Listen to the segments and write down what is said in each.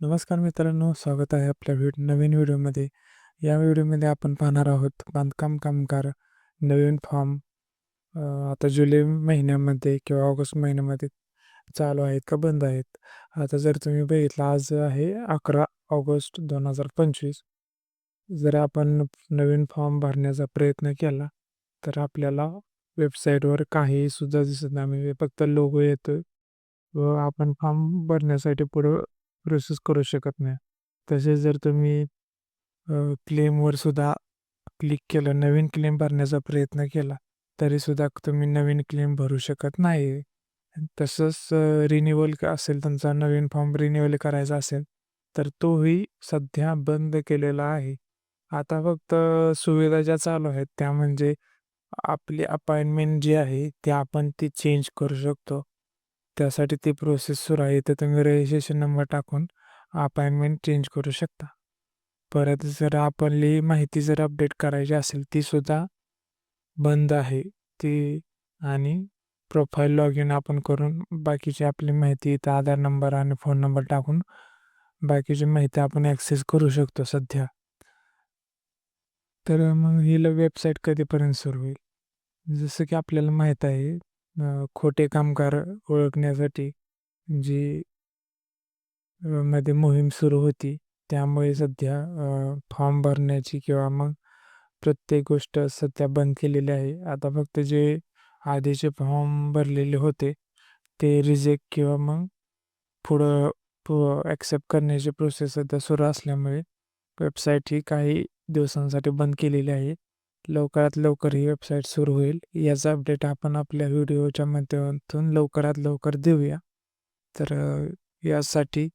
नमस्कार मित्रांनो स्वागत आहे आपल्या व्हिड नवीन व्हिडिओमध्ये. या व्हिडिओमध्ये आपण पाहणार आहोत बांधकाम कामगार नवीन फॉर्म आता जुलै महिन्यामध्ये किंवा ऑगस्ट महिन्यामध्ये चालू आहेत का बंद आहेत? आता जर तुम्ही बघितलं आज आहे अकरा ऑगस्ट दोन हजार पंचवीस. जर आपण नवीन फॉर्म भरण्याचा प्रयत्न केला तर आपल्याला वेबसाईटवर काही सुद्धा दिसत नाही. फक्त लोगो येतो व आपण फॉर्म भरण्यासाठी पुढं प्रोसेस करू शकत नाही. तसेच जर तुम्ही क्लेमवर सुद्धा क्लिक केलं नवीन क्लेम भरण्याचा प्रयत्न केला तरी सुद्धा तुम्ही नवीन क्लेम भरू शकत नाही. तसंच रिन्युअल असेल तुमचा नवीन फॉर्म रिन्युअल करायचा असेल तर तोही सध्या बंद केलेला आहे. आता फक्त सुविधा ज्या चालू आहेत त्या म्हणजे आपली अपॉइंटमेंट जी आहे ती आपण ती चेंज करू शकतो. त्यासाठी ती प्रोसेस सुरू आहे. तर तुम्ही रजिस्ट्रेशन नंबर टाकून अपॉइंटमेंट चेंज करू शकता. परत जर आपली माहिती जर अपडेट करायची असेल ती सुद्धा बंद आहे. ती आणि प्रोफाईल लॉग इन आपण करून बाकीची आपली माहिती इथं आधार नंबर आणि फोन नंबर टाकून बाकीची माहिती आपण ॲक्सेस करू शकतो सध्या. तर मग हिला वेबसाईट कधीपर्यंत सुरू होईल? जसं की आपल्याला माहीत आहे अ, खोटे कामगार ओळखण्यासाठी जी अ, मध्ये मोहीम सुरू होती त्यामुळे सध्या फॉर्म भरण्याची किंवा मग प्रत्येक गोष्ट सध्या बंद केलेली आहे. आता फक्त जे आधीचे फॉर्म भरलेले होते ते रिजेक्ट किंवा मग पुढं ॲक्सेप्ट करण्याची प्रोसेस सध्या सुरू असल्यामुळे वेबसाईट ही काही दिवसांसाठी बंद केलेली आहे. लवकरात लवकर ही वेबसाईट सुरू होईल. याचा अपडेट आपण आपल्या व्हिडिओच्या माध्यमातून लवकरात लवकर देऊया. तर यासाठी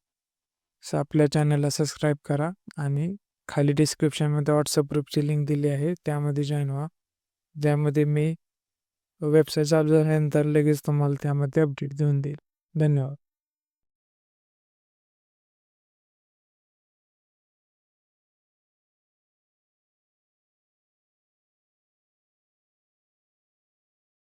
स- आपल्या चॅनलला सबस्क्राईब करा आणि खाली डिस्क्रिप्शनमध्ये व्हॉट्सअप ग्रुपची लिंक दिली आहे. त्यामध्ये जॉईन व्हा. ज्यामध्ये मी वेबसाईट चालू झाल्यानंतर लगेच तुम्हाला त्यामध्ये अपडेट देऊन देईल. धन्यवाद.